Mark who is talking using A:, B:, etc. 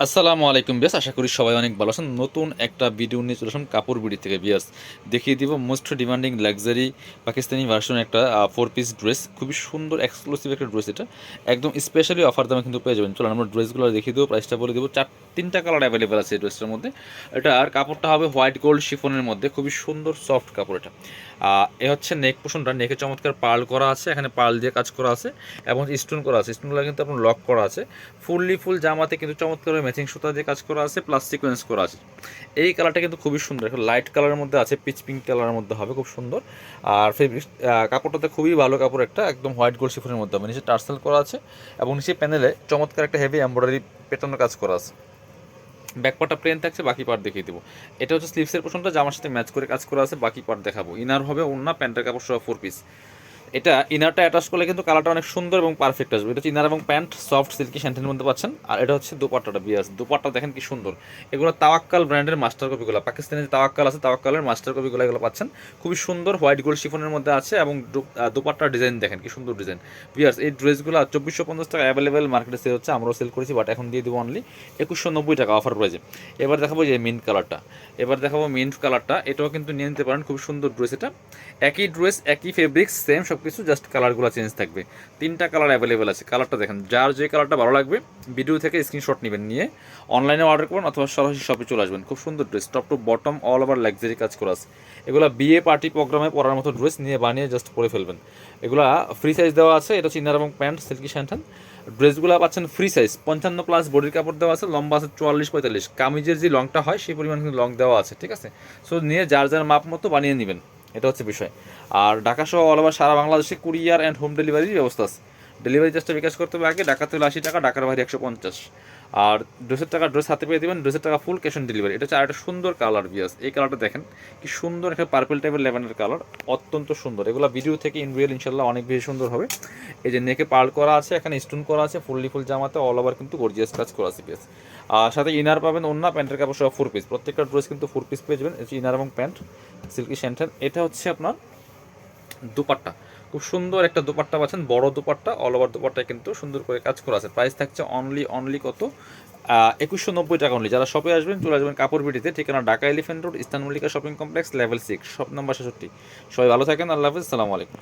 A: আসসালামু আলাইকুম বিয়াস আশা করি সবাই অনেক ভালো আছেন। নতুন একটা ভিডিও নিয়ে চলে আসলাম কাপড় বিড়ি থেকে বিয়াস দেখিয়ে দিব most demanding luxury Pakistani version একটা ফোর পিস ড্রেস খুবই সুন্দর এক্সক্লুসিভ একটা ড্রেস এটা। একদম স্পেশালি অফার দামে কিন্তু পেয়ে যাবেন। চলুন আমরা ড্রেসগুলো দেখিয়ে দেবো প্রাইসটা বলে দেবো। চার, তিনটা কালার অ্যাভেলেবেল আছে এই ড্রেসটার মধ্যে। এটা আর কাপড়টা হবে হোয়াইট গোল্ড শিফনের মধ্যে। খুবই সুন্দর সফট কাপড় এটা। এ হচ্ছে নেক পোষণটা নেকে চমৎকার পাল করা আছে। এখানে পাল দিয়ে কাজ করা আছে। এবং স্টোন করা আছে। স্টোনগুলো কিন্তু আপনার লক করা আছে। ফুললি ফুল জামাতে কিন্তু চমৎকার ম্যাচিং সুতা দিয়ে কাজ করা আছে প্লাস সিকোয়েন্স করা আছে। এই কালারটা কিন্তু খুবই সুন্দর। লাইট কালারের মধ্যে আছে পিচ পিঙ্ক কালারের মধ্যে হবে, খুব সুন্দর। আর ফেব্রিক কাপড়টাতে খুবই ভালো কাপড় একটা, একদম হোয়াইট গোল্ড শিফনের মধ্যে হবে। নিচে টার্সেল করা আছে এবং নিচে প্যানেলে চমৎকার একটা হেভি এমব্রয়ডারি পেটানোর কাজ করা আছে। ব্যাকপার্টটা প্লেন থাকছে, বাকি পার্ট দেখিয়ে দেবো। এটা হচ্ছে স্লিভসের পোশনটা, জামার সাথে ম্যাচ করে কাজ করা আছে, বাকি পার্ট দেখাবো। ইনার হবে অন্য প্যান্টের কাপড় সহ ফোর পিস এটা ইনারটা অ্যাটাচ করলে কিন্তু কালারটা অনেক সুন্দর এবং পারফেক্ট আসবে। এটা হচ্ছে ইনার এবং প্যান্ট সফট সিল্কি স্যান্টেনের মধ্যে পাচ্ছেন। আর এটা হচ্ছে দুপাট্টাটা, বিয়াস। দুপাট্টা দেখেন কি সুন্দর। এগুলো তাওয়াক্কাল ব্র্যান্ডের মাস্টার কপিগুলো। পাকিস্তানের যে তাওয়াক্কাল আছে, তাওয়াক্কালের মাস্টার কপিগুলো এগুলো পাচ্ছেন। খুবই সুন্দর হোয়াইট গোল্ড শিফনের মধ্যে আছে এবং দুপাট্টার ডিজাইন দেখেন কি সুন্দর ডিজাইন বিয়ার্স এই ড্রেসগুলো চব্বিশশো পঞ্চাশ টাকা অ্যাভেলেবেল মার্কেটে সেল হচ্ছে, আমরাও সেল করেছি বাট এখন দিয়ে দেবো অনলি একুশশো নব্বই টাকা অফার প্রাইজে এবার দেখাবো যে মিন্ট কালারটা এবার দেখাবো মিন্ট কালারটা এটাও কিন্তু নিয়ে নিতে পারেন খুব সুন্দর ড্রেস এটা। একই ড্রেস একই ফেব্রিক্স সেম সব কিছু জাস্ট কালারগুলো চেঞ্জ থাকবে। তিনটা কালার অ্যাভেলেবেল আছে। কালারটা দেখেন, যার যে কালারটা ভালো লাগবে ভিডিও থেকে স্ক্রিনশট নেবেন নিয়ে অনলাইনে অর্ডার করবেন অথবা সরাসরি শপে চলে আসবেন। খুব সুন্দর dress top to bottom all over luxury কাজ করা আছে। এগুলো বিয়ে পার্টি প্রোগ্রামে পরার মতো ড্রেস নিয়ে বানিয়ে জাস্ট পরে ফেলবেন। এগুলা ফ্রি সাইজ দেওয়া আছে, এটা হচ্ছে ইনার এবং প্যান্ট সিল্কি স্যান্টান ড্রেসগুলো পাচ্ছেন ফ্রি সাইজ পঞ্চান্ন প্লাস বডির কাপড় দেওয়া আছে, লম্বা আছে চুয়াল্লিশ, পঁয়তাল্লিশ। কামিজের যে লংটা হয়, সেই পরিমাণ কিন্তু লং দেওয়া আছে, ঠিক আছে? সো নিয়ে যার যার মাপ মতো বানিয়ে নেবেন। এটা হচ্ছে বিষয়। আর ঢাকা সহ অল ওভার সারা বাংলাদেশে কুরিয়ার অ্যান্ড হোম ডেলিভারির ব্যবস্থা আছে। ডেলিভারি চার্জটা বিকাশ করতে হবে আগে ঢাকাতে হলে আশি টাকা ঢাকার বাইরে একশো পঞ্চাশ। আর ড্রেসের টাকা ড্রেস হাতে পেয়ে দেবেন ড্রেসের টাকা ফুল ক্যাশ অন ডেলিভারি এটা হচ্ছে আরেকটা সুন্দর কালার বিয়াস এই কালারটা দেখেন, কি সুন্দর একটা পার্পল টাইপের লেভেনের কালার অত্যন্ত সুন্দর। এগুলো ভিডিও থেকে ইন রিয়েল ইনশাল্লাহ অনেক বেশি সুন্দর হবে। এই যে নেকে পার্ল করা আছে, এখানে স্টোন করা আছে, ফুললি ফুল জামাতে অল ওভার কিন্তু গর্জিয়াস কাজ করা আছে পিস আর সাথে ইনার পাবেন অন্য প্যান্টের কাপড় সব ফোর পিস প্রত্যেকটা ড্রেস কিন্তু ফোর পিস পেয়ে যাবেন। ইনার এবং প্যান্ট সিল্কি স্যান্টেন এটা হচ্ছে আপনার দুপাট্টা। খুব সুন্দর একটা দুপাট্টা পাচ্ছেন, বড় দুপাট্টা অল ওভার দুপাট্টায় কিন্তু সুন্দর করে কাজ করা আছে। প্রাইস থাকছে অনলি অনলি কত? একুশশো নব্বই টাকা অনলি যারা শপে আসবেন, চলে আসবেন কাপড় বিটিতে ঠিকানা Dhaka elephant road ইস্তান Mallika shopping complex level six shop number ছেষট্টি। সবাই ভালো থাকেন, আল্লাহ হাফিজ সালামু আলাইকুম।